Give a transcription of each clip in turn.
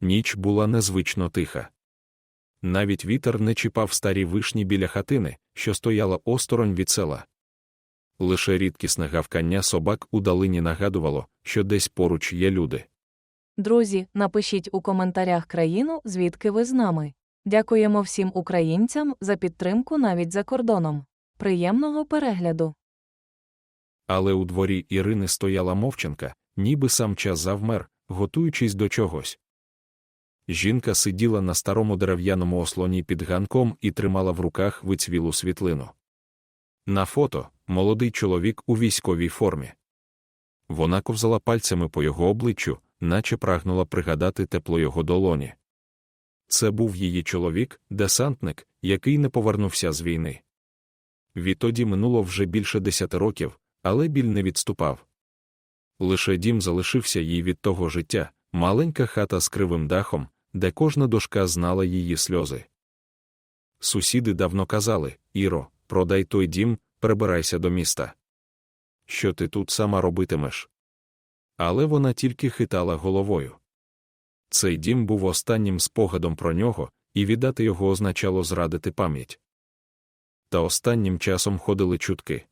ніч була незвично тиха. Навіть вітер не чіпав старі вишні біля хатини, що стояла осторонь від села. Лише рідкісне гавкання собак у долині нагадувало, що десь поруч є люди. Друзі, напишіть у коментарях країну, звідки ви з нами. Дякуємо всім українцям за підтримку навіть за кордоном. Приємного перегляду! Але у дворі Ірини стояла мовчанка, ніби сам час завмер, готуючись до чогось. Жінка сиділа на старому дерев'яному ослоні під ганком і тримала в руках вицвілу світлину. На фото молодий чоловік у військовій формі. Вона ковзала пальцями по його обличчю, наче прагнула пригадати тепло його долоні. Це був її чоловік, десантник, який не повернувся з війни. Відтоді минуло вже більше десяти років, але біль не відступав. Лише дім залишився їй від того життя, маленька хата з кривим дахом, де кожна дошка знала її сльози. Сусіди давно казали Іро, продай той дім, перебирайся до міста. Що ти тут сама робитимеш? Але вона тільки хитала головою. Цей дім був останнім спогадом про нього, і віддати його означало зрадити пам'ять. Та останнім часом ходили чутки.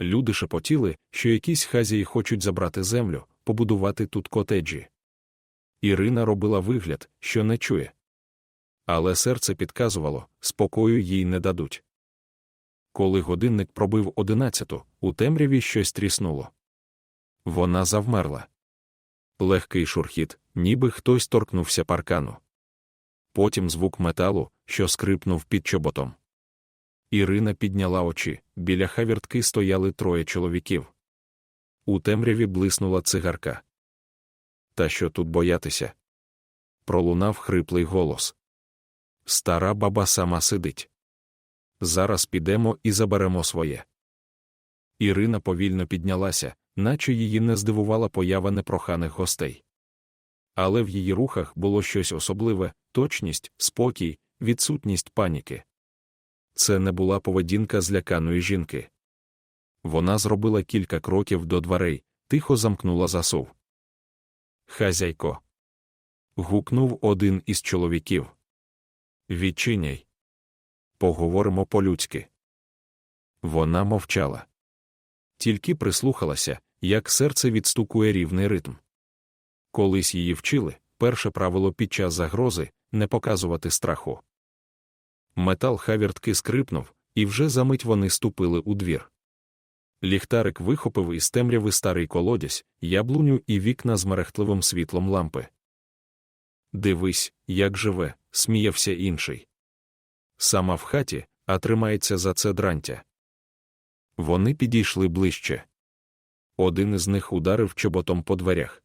Люди шепотіли, що якісь хазії хочуть забрати землю, побудувати тут котеджі. Ірина робила вигляд, що не чує. Але серце підказувало, спокою їй не дадуть. Коли годинник пробив одинадцяту, у темряві щось тріснуло. Вона завмерла. Легкий шурхіт, ніби хтось торкнувся паркану. Потім звук металу, що скрипнув під чоботом. Ірина підняла очі, біля хавіртки стояли троє чоловіків. У темряві блиснула цигарка. Та що тут боятися? Пролунав хриплий голос. Стара баба сама сидить. Зараз підемо і заберемо своє. Ірина повільно піднялася, наче її не здивувала поява непроханих гостей. Але в її рухах було щось особливе точність, спокій, відсутність паніки. Це не була поведінка зляканої жінки. Вона зробила кілька кроків до дверей, тихо замкнула засув. Хазяйко. гукнув один із чоловіків. Відчиняй. Поговоримо по-людськи. Вона мовчала. Тільки прислухалася, як серце відстукує рівний ритм. Колись її вчили перше правило під час загрози не показувати страху. Метал хавіртки скрипнув, і вже за мить вони ступили у двір. Ліхтарик вихопив із темряви старий колодязь, яблуню і вікна з мерехтливим світлом лампи. Дивись, як живе, сміявся інший. Сама в хаті, а тримається за це дрантя. Вони підійшли ближче. Один із них ударив чоботом по дверях.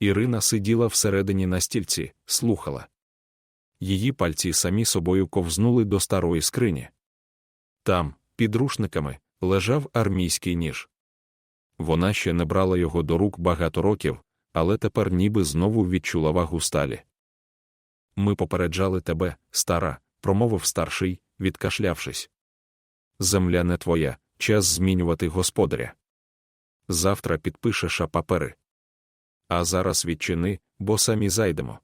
Ірина сиділа всередині на стільці, слухала. Її пальці самі собою ковзнули до старої скрині. Там, під рушниками, лежав армійський ніж. Вона ще не брала його до рук багато років, але тепер ніби знову відчула вагу сталі. Ми попереджали тебе, стара, промовив старший, відкашлявшись. Земля не твоя, час змінювати господаря. Завтра підпишеш папери. А зараз відчини, бо самі зайдемо.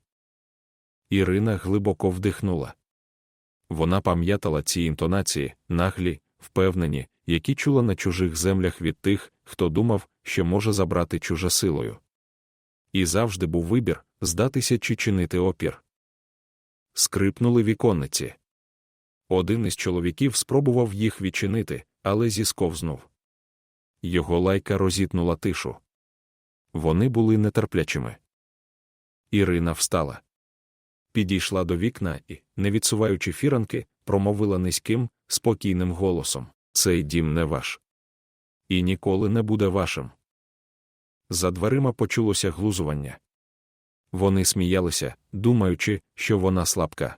Ірина глибоко вдихнула. Вона пам'ятала ці інтонації, наглі, впевнені, які чула на чужих землях від тих, хто думав, що може забрати чуже силою. І завжди був вибір здатися чи чинити опір. Скрипнули віконниці. Один із чоловіків спробував їх відчинити, але зісковзнув. Його лайка розітнула тишу. Вони були нетерплячими. Ірина встала. Підійшла до вікна і, не відсуваючи фіранки, промовила низьким, спокійним голосом Цей дім не ваш. І ніколи не буде вашим. За дверима почулося глузування. Вони сміялися, думаючи, що вона слабка.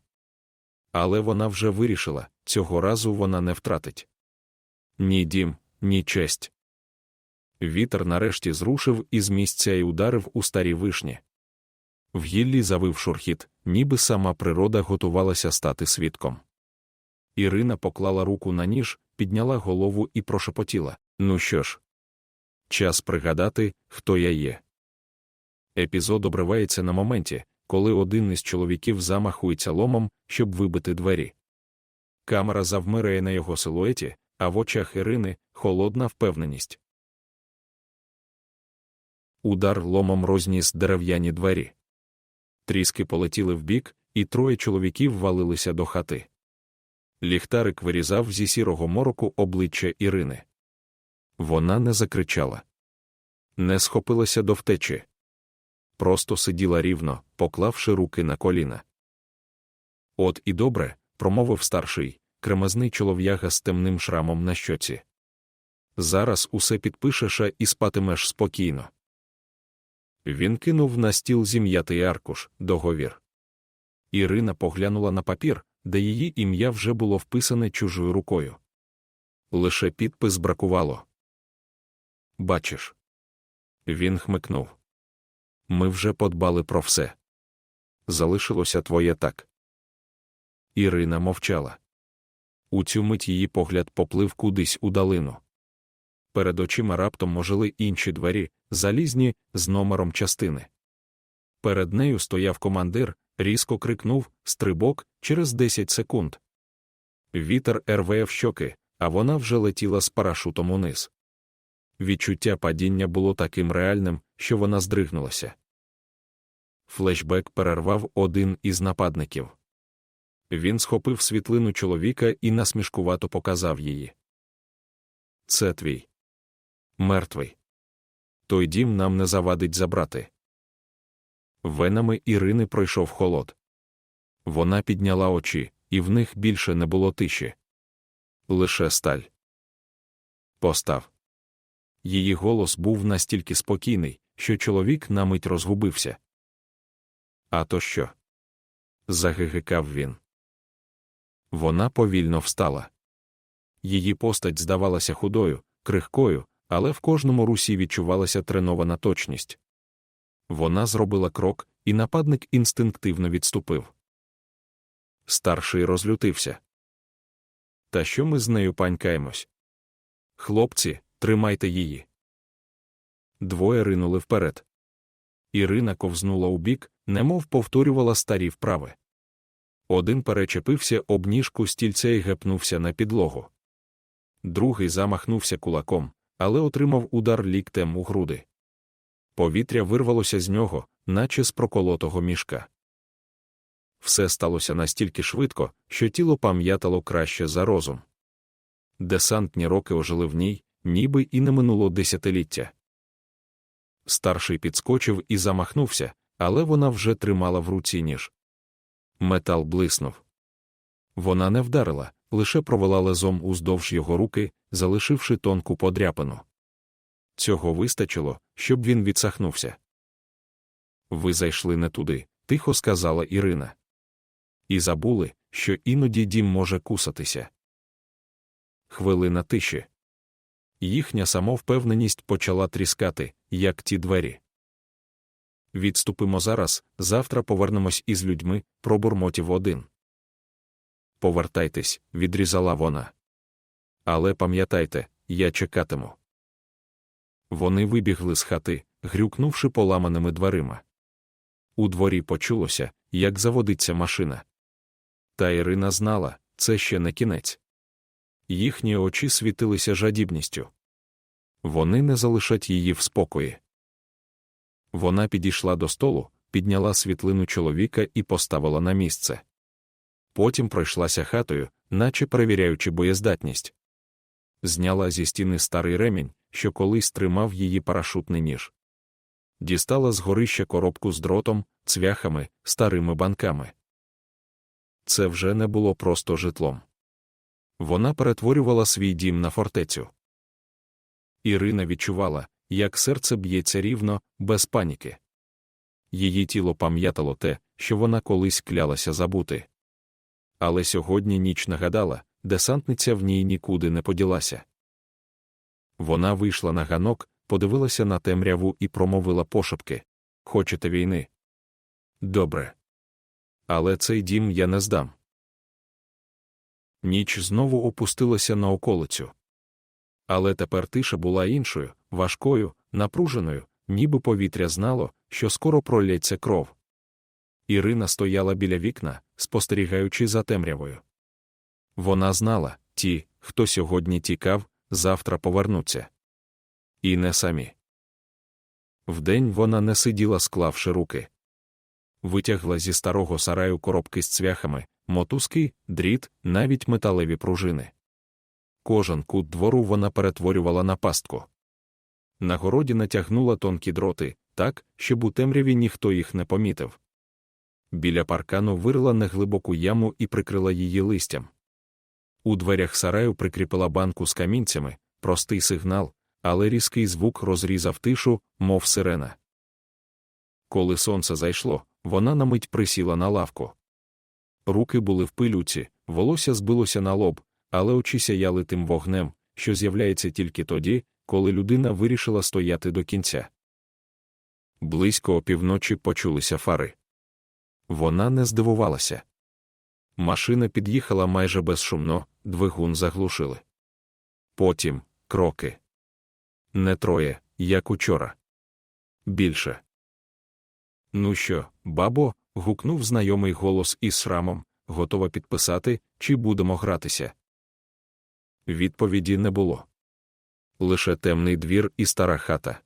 Але вона вже вирішила цього разу вона не втратить. Ні дім, ні честь. Вітер нарешті зрушив із місця і ударив у старі вишні. В гіллі завив шурхіт, ніби сама природа готувалася стати свідком. Ірина поклала руку на ніж, підняла голову і прошепотіла Ну що ж, час пригадати, хто я є. Епізод обривається на моменті, коли один із чоловіків замахується ломом, щоб вибити двері. Камера завмирає на його силуеті, а в очах Ірини холодна впевненість. Удар ломом розніс дерев'яні двері. Тріски полетіли вбік, і троє чоловіків валилися до хати. Ліхтарик вирізав зі сірого мороку обличчя Ірини. Вона не закричала, не схопилася до втечі. Просто сиділа рівно, поклавши руки на коліна. От і добре, промовив старший, кремезний чолов'яга з темним шрамом на щоці. Зараз усе підпишеш і спатимеш спокійно. Він кинув на стіл зім'ятий аркуш, договір. Ірина поглянула на папір, де її ім'я вже було вписане чужою рукою. Лише підпис бракувало. Бачиш. Він хмикнув. Ми вже подбали про все. Залишилося твоє так. Ірина мовчала. У цю мить її погляд поплив кудись у далину. Перед очима раптом ожили інші двері, залізні, з номером частини. Перед нею стояв командир, різко крикнув стрибок через 10 секунд. Вітер рве в щоки, а вона вже летіла з парашутом униз. Відчуття падіння було таким реальним, що вона здригнулася. Флешбек перервав один із нападників. Він схопив світлину чоловіка і насмішкувато показав її. Це твій. Мертвий. Той дім нам не завадить забрати. Венами Ірини пройшов холод. Вона підняла очі, і в них більше не було тиші. Лише сталь. Постав. Її голос був настільки спокійний, що чоловік на мить розгубився. А то що? загигикав він. Вона повільно встала. Її постать здавалася худою, крихкою, але в кожному русі відчувалася тренована точність. Вона зробила крок, і нападник інстинктивно відступив. Старший розлютився. Та що ми з нею панькаємось? Хлопці, тримайте її. Двоє ринули вперед. Ірина ковзнула у бік, немов повторювала старі вправи. Один перечепився об ніжку стільця і гепнувся на підлогу. Другий замахнувся кулаком, але отримав удар ліктем у груди. Повітря вирвалося з нього, наче з проколотого мішка. Все сталося настільки швидко, що тіло пам'ятало краще за розум. Десантні роки ожили в ній, ніби і не минуло десятиліття. Старший підскочив і замахнувся, але вона вже тримала в руці ніж. Метал блиснув. Вона не вдарила, лише провела лезом уздовж його руки, залишивши тонку подряпину. Цього вистачило, щоб він відсахнувся. Ви зайшли не туди, тихо сказала Ірина. І забули, що іноді дім може кусатися. Хвилина тиші. Їхня самовпевненість почала тріскати, як ті двері. Відступимо зараз, завтра повернемось із людьми, пробурмотів один. Повертайтесь, відрізала вона. Але пам'ятайте, я чекатиму. Вони вибігли з хати, грюкнувши поламаними дверима. У дворі почулося, як заводиться машина. Та Ірина знала, це ще не кінець. Їхні очі світилися жадібністю. Вони не залишать її в спокої. Вона підійшла до столу, підняла світлину чоловіка і поставила на місце. Потім пройшлася хатою, наче перевіряючи боєздатність. Зняла зі стіни старий ремінь, що колись тримав її парашутний ніж. Дістала з горища коробку з дротом, цвяхами, старими банками. Це вже не було просто житлом. Вона перетворювала свій дім на фортецю. Ірина відчувала, як серце б'ється рівно, без паніки. Її тіло пам'ятало те, що вона колись клялася забути. Але сьогодні ніч нагадала, десантниця в ній нікуди не поділася. Вона вийшла на ганок, подивилася на темряву і промовила пошепки Хочете війни? Добре. Але цей дім я не здам. Ніч знову опустилася на околицю. Але тепер тиша була іншою, важкою, напруженою, ніби повітря знало, що скоро пролється кров. Ірина стояла біля вікна, спостерігаючи за темрявою. Вона знала, ті, хто сьогодні тікав, завтра повернуться. І не самі. Вдень вона не сиділа, склавши руки. Витягла зі старого сараю коробки з цвяхами, мотузки, дріт, навіть металеві пружини. Кожен кут двору вона перетворювала на пастку. На городі натягнула тонкі дроти, так, щоб у темряві ніхто їх не помітив. Біля паркану вирила неглибоку яму і прикрила її листям. У дверях сараю прикріпила банку з камінцями, простий сигнал, але різкий звук розрізав тишу, мов сирена. Коли сонце зайшло, вона на мить присіла на лавку. Руки були в пилюці, волосся збилося на лоб, але очі сяяли тим вогнем, що з'являється тільки тоді, коли людина вирішила стояти до кінця. Близько опівночі почулися фари. Вона не здивувалася. Машина під'їхала майже безшумно, двигун заглушили. Потім кроки. Не троє, як учора. Більше. Ну що, бабо? гукнув знайомий голос із шрамом, готова підписати, чи будемо гратися. Відповіді не було. Лише темний двір і стара хата.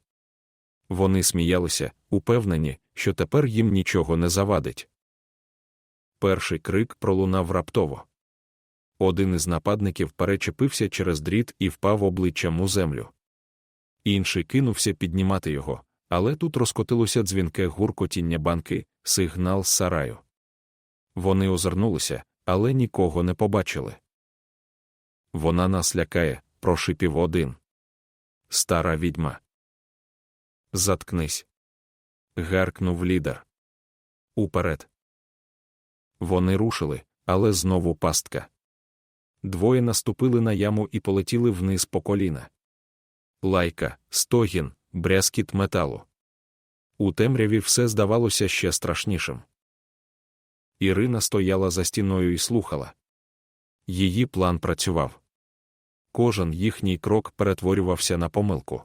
Вони сміялися, упевнені, що тепер їм нічого не завадить. Перший крик пролунав раптово. Один із нападників перечепився через дріт і впав обличчям у землю. Інший кинувся піднімати його, але тут розкотилося дзвінке гуркотіння банки, сигнал з сараю. Вони озирнулися, але нікого не побачили. Вона нас лякає, прошипів один. Стара відьма. Заткнись. Гаркнув лідер. Уперед. Вони рушили, але знову пастка. Двоє наступили на яму і полетіли вниз по коліна. Лайка, стогін, брязкіт металу. У темряві все здавалося ще страшнішим. Ірина стояла за стіною і слухала. Її план працював. Кожен їхній крок перетворювався на помилку.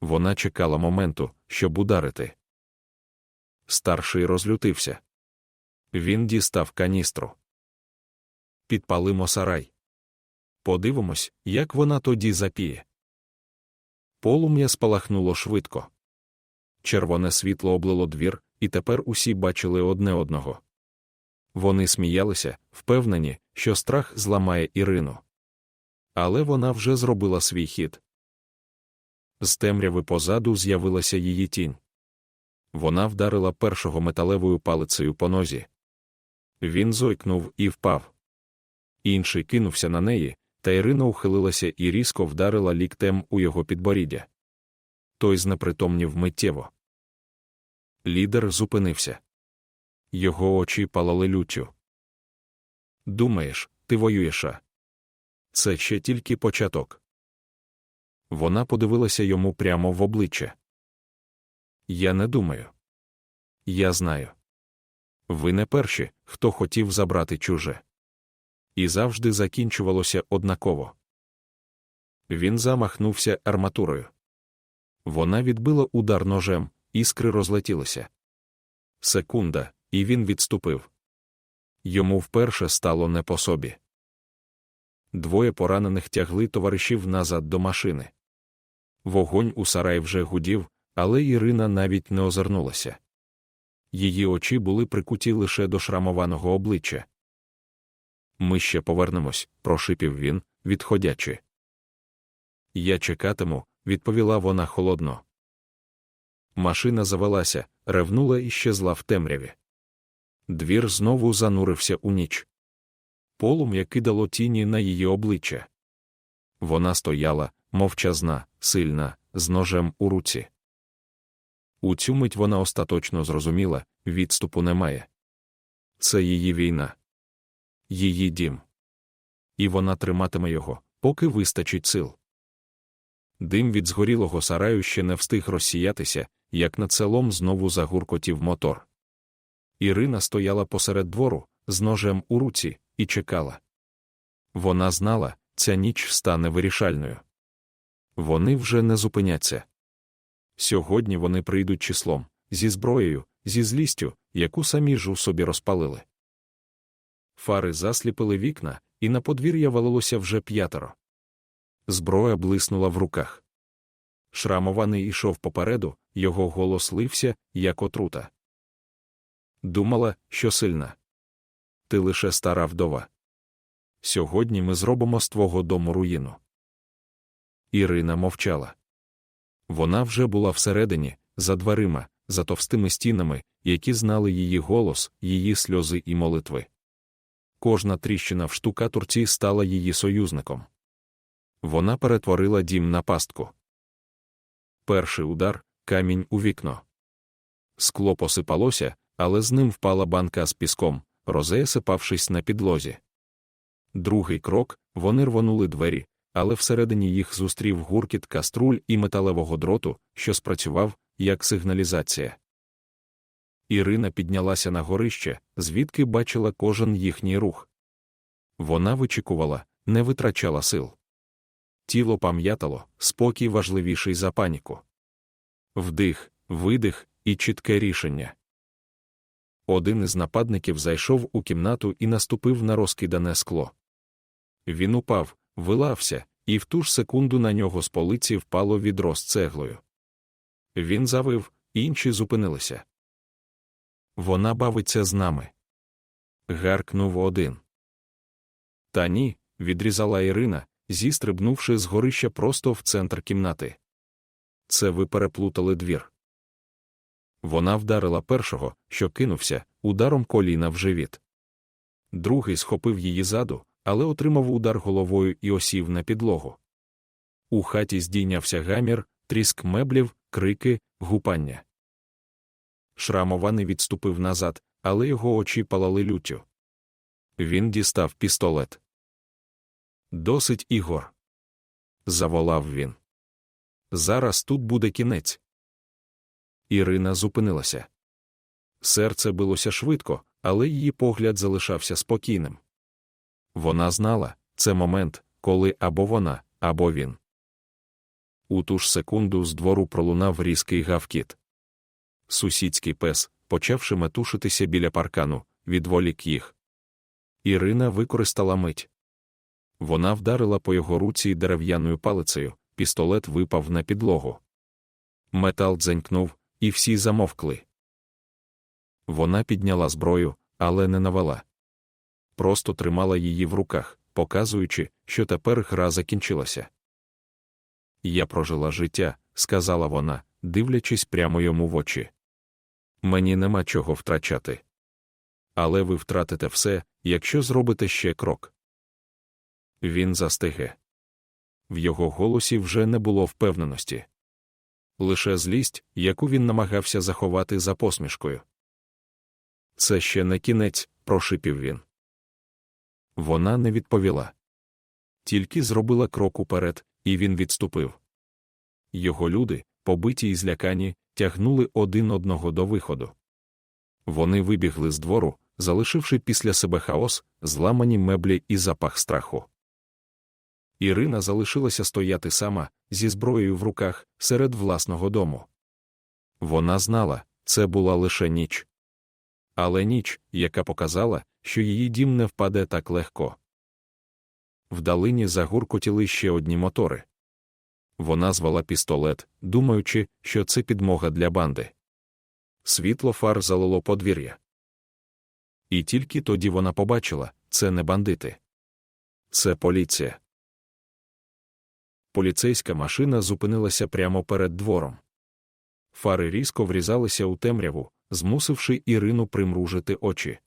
Вона чекала моменту, щоб ударити. Старший розлютився. Він дістав каністру. Підпалимо сарай. Подивимось, як вона тоді запіє. Полум'я спалахнуло швидко. Червоне світло облило двір, і тепер усі бачили одне одного. Вони сміялися, впевнені, що страх зламає Ірину. Але вона вже зробила свій хід. З темряви позаду з'явилася її тінь. Вона вдарила першого металевою палицею по нозі. Він зойкнув і впав. Інший кинувся на неї, та Ірина ухилилася і різко вдарила ліктем у його підборіддя. Той знепритомнів миттєво. Лідер зупинився. Його очі палали люттю. Думаєш, ти воюєш? а? Це ще тільки початок. Вона подивилася йому прямо в обличчя. Я не думаю. Я знаю. Ви не перші, хто хотів забрати чуже. І завжди закінчувалося однаково. Він замахнувся арматурою. Вона відбила удар ножем, іскри розлетілися. Секунда, і він відступив. Йому вперше стало не по собі. Двоє поранених тягли товаришів назад до машини. Вогонь у сарай вже гудів, але Ірина навіть не озирнулася. Її очі були прикуті лише до шрамованого обличчя. Ми ще повернемось, прошипів він, відходячи. Я чекатиму, відповіла вона холодно. Машина завелася, ревнула і щезла в темряві. Двір знову занурився у ніч. Полум'я кидало тіні на її обличчя. Вона стояла, мовчазна, сильна, з ножем у руці. У цю мить вона остаточно зрозуміла відступу немає. Це її війна, її дім. І вона триматиме його, поки вистачить сил. Дим від згорілого сараю ще не встиг розсіятися, як над селом знову загуркотів мотор. Ірина стояла посеред двору, з ножем у руці, і чекала. Вона знала, ця ніч стане вирішальною. Вони вже не зупиняться. Сьогодні вони прийдуть числом, зі зброєю, зі злістю, яку самі ж у собі розпалили. Фари засліпили вікна, і на подвір'я валилося вже п'ятеро. Зброя блиснула в руках. Шрамований ішов попереду, його голос лився, як отрута. Думала, що сильна. Ти лише стара вдова. Сьогодні ми зробимо з твого дому руїну. Ірина мовчала. Вона вже була всередині, за дверима, за товстими стінами, які знали її голос, її сльози і молитви. Кожна тріщина в штукатурці стала її союзником. Вона перетворила дім на пастку. Перший удар камінь у вікно. Скло посипалося, але з ним впала банка з піском, розеясипавшись на підлозі. Другий крок вони рвонули двері, але всередині їх зустрів гуркіт каструль і металевого дроту, що спрацював, як сигналізація. Ірина піднялася на горище, звідки бачила кожен їхній рух. Вона вичікувала, не витрачала сил. Тіло пам'ятало, спокій важливіший за паніку. Вдих, видих і чітке рішення. Один із нападників зайшов у кімнату і наступив на розкидане скло. Він упав, вилався, і в ту ж секунду на нього з полиці впало відро з цеглою. Він завив, інші зупинилися. Вона бавиться з нами. Гаркнув один. Та ні, відрізала Ірина, зістрибнувши з горища просто в центр кімнати. Це ви переплутали двір. Вона вдарила першого, що кинувся, ударом коліна в живіт. Другий схопив її заду, але отримав удар головою і осів на підлогу. У хаті здійнявся гамір, тріск меблів, крики, гупання. Шрамований відступив назад, але його очі палали люттю. Він дістав пістолет. Досить ігор. Заволав він. Зараз тут буде кінець. Ірина зупинилася. Серце билося швидко, але її погляд залишався спокійним. Вона знала це момент, коли або вона, або він. У ту ж секунду з двору пролунав різкий гавкіт. Сусідський пес, почавши метушитися біля паркану, відволік їх. Ірина використала мить. Вона вдарила по його руці дерев'яною палицею, пістолет випав на підлогу. Метал дзенькнув, і всі замовкли. Вона підняла зброю, але не навела. Просто тримала її в руках, показуючи, що тепер гра закінчилася. Я прожила життя, сказала вона, дивлячись прямо йому в очі. Мені нема чого втрачати. Але ви втратите все, якщо зробите ще крок. Він застиге. В його голосі вже не було впевненості. Лише злість, яку він намагався заховати за посмішкою. Це ще не кінець, прошипів він. Вона не відповіла. Тільки зробила крок уперед, і він відступив. Його люди, побиті і злякані, тягнули один одного до виходу. Вони вибігли з двору, залишивши після себе хаос, зламані меблі і запах страху. Ірина залишилася стояти сама, зі зброєю в руках, серед власного дому. Вона знала, це була лише ніч. Але ніч, яка показала, що її дім не впаде так легко. Вдалині загуркотіли ще одні мотори. Вона звала пістолет, думаючи, що це підмога для банди. Світло фар залило подвір'я. І тільки тоді вона побачила це не бандити. Це поліція. Поліцейська машина зупинилася прямо перед двором. Фари різко врізалися у темряву, змусивши Ірину примружити очі.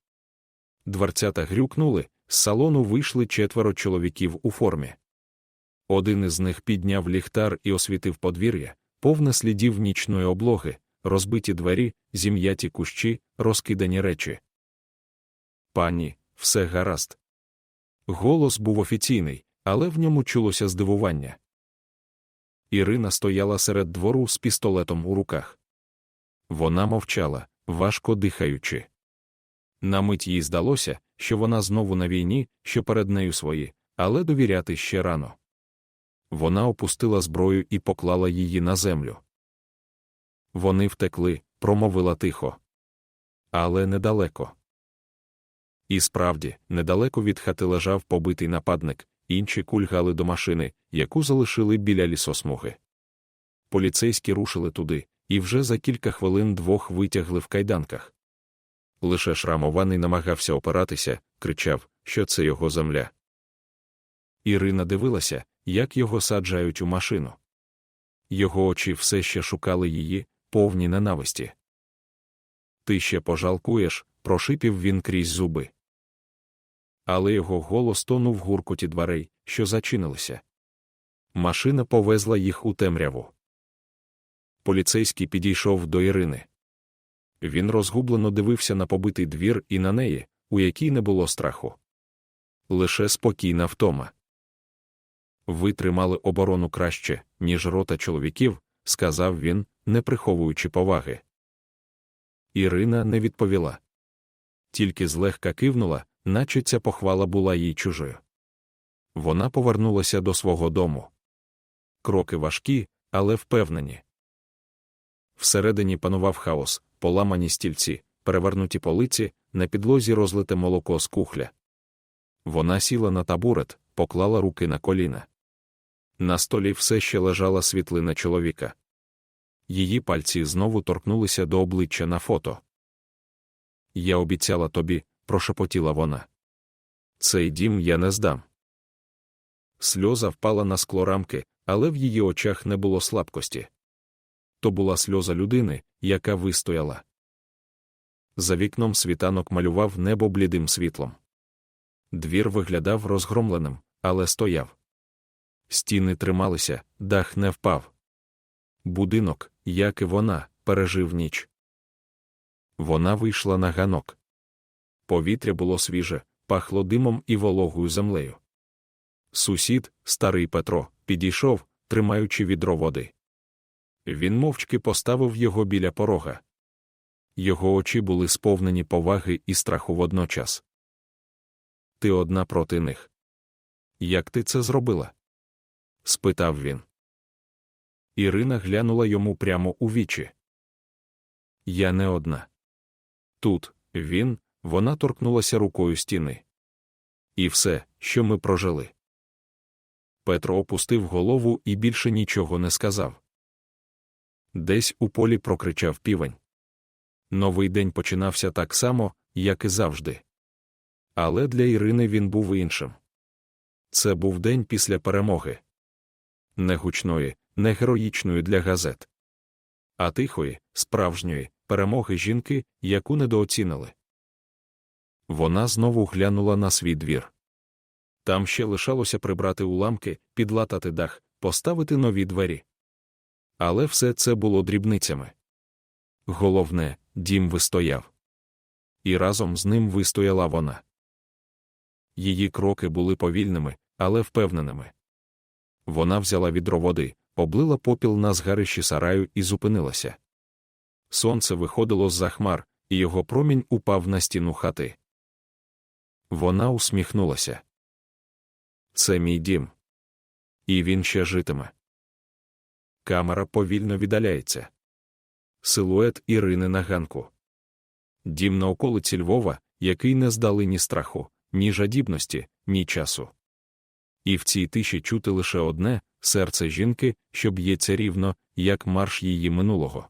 Дверцята грюкнули, з салону вийшли четверо чоловіків у формі. Один із них підняв ліхтар і освітив подвір'я, повне слідів нічної облоги, розбиті двері, зім'яті кущі, розкидані речі. Пані, все гаразд. Голос був офіційний, але в ньому чулося здивування. Ірина стояла серед двору з пістолетом у руках. Вона мовчала, важко дихаючи. На мить їй здалося, що вона знову на війні, що перед нею свої, але довіряти ще рано. Вона опустила зброю і поклала її на землю. Вони втекли, промовила тихо. але недалеко. І справді, недалеко від хати лежав побитий нападник, інші кульгали до машини, яку залишили біля лісосмуги. Поліцейські рушили туди, і вже за кілька хвилин двох витягли в кайданках. Лише шрамований намагався опиратися, кричав, що це його земля. Ірина дивилася, як його саджають у машину. Його очі все ще шукали її, повні ненависті. Ти ще пожалкуєш, прошипів він крізь зуби. Але його голос тонув гуркоті дверей, що зачинилися. Машина повезла їх у темряву. Поліцейський підійшов до Ірини. Він розгублено дивився на побитий двір і на неї, у якій не було страху. Лише спокійна втома. Ви тримали оборону краще, ніж рота чоловіків, сказав він, не приховуючи поваги. Ірина не відповіла. Тільки злегка кивнула, наче ця похвала була їй чужою. Вона повернулася до свого дому. Кроки важкі, але впевнені. Всередині панував хаос, поламані стільці, перевернуті полиці, на підлозі розлите молоко з кухля. Вона сіла на табурет, поклала руки на коліна. На столі все ще лежала світлина чоловіка. Її пальці знову торкнулися до обличчя на фото. Я обіцяла тобі, прошепотіла вона. Цей дім я не здам. Сльоза впала на скло рамки, але в її очах не було слабкості. То була сльоза людини, яка вистояла. За вікном світанок малював небо блідим світлом. Двір виглядав розгромленим, але стояв. Стіни трималися, дах не впав. Будинок, як і вона, пережив ніч. Вона вийшла на ганок. Повітря було свіже, пахло димом і вологою землею. Сусід, старий Петро, підійшов, тримаючи відро води. Він мовчки поставив його біля порога. Його очі були сповнені поваги і страху водночас. Ти одна проти них. Як ти це зробила? Спитав він. Ірина глянула йому прямо у вічі. Я не одна. Тут він, вона торкнулася рукою стіни. І все, що ми прожили. Петро опустив голову і більше нічого не сказав. Десь у полі прокричав півень. Новий день починався так само, як і завжди. Але для Ірини він був іншим. Це був день після перемоги. Не гучної, не героїчної для газет, а тихої, справжньої перемоги жінки, яку недооцінили. Вона знову глянула на свій двір. Там ще лишалося прибрати уламки, підлатати дах, поставити нові двері. Але все це було дрібницями. Головне, дім вистояв. І разом з ним вистояла вона. Її кроки були повільними, але впевненими. Вона взяла відро води, облила попіл на згарищі сараю і зупинилася. Сонце виходило з за хмар, і його промінь упав на стіну хати. Вона усміхнулася. Це мій дім. І він ще житиме. Камера повільно віддаляється. Силует Ірини на ганку. Дім на околиці Львова, який не здали ні страху, ні жадібності, ні часу. І в цій тиші чути лише одне серце жінки, що б'ється рівно, як марш її минулого.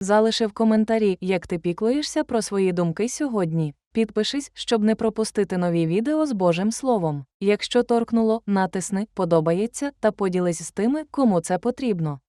Залиши в коментарі, як ти піклуєшся про свої думки сьогодні. Підпишись, щоб не пропустити нові відео з Божим Словом. Якщо торкнуло, натисни, подобається та поділись з тими, кому це потрібно.